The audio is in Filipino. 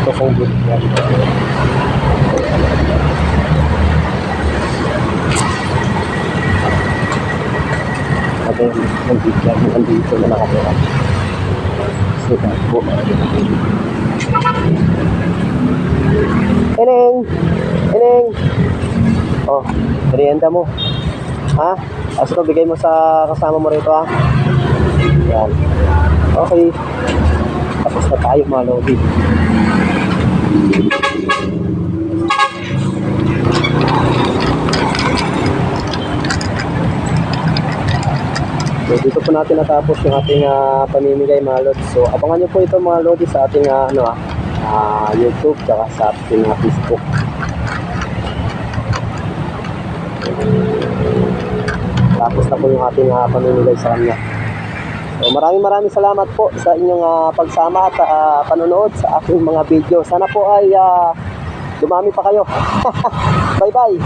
gusto kong bigyan. Sabi ng bigyan, nandito na nakatira. Sige po. Eneng! Eneng! Oh, merienda mo. Ha? As ko, bigay mo sa kasama mo rito ha. Yan. Okay. Tapos na tayo mga lodi. So dito po natin natapos yung ating ah, pamimigay mga lodi. So abangan nyo po ito mga lodi sa ating ah, ano, ah, YouTube tsaka sa ating ah, Facebook. Tapos na po yung ating ah, pamimigay sa kanya. So maraming maraming salamat po sa inyong ah, pagsama at ah, panonood sa aking mga video. Sana po ay ah, dumami pa kayo. Bye-bye.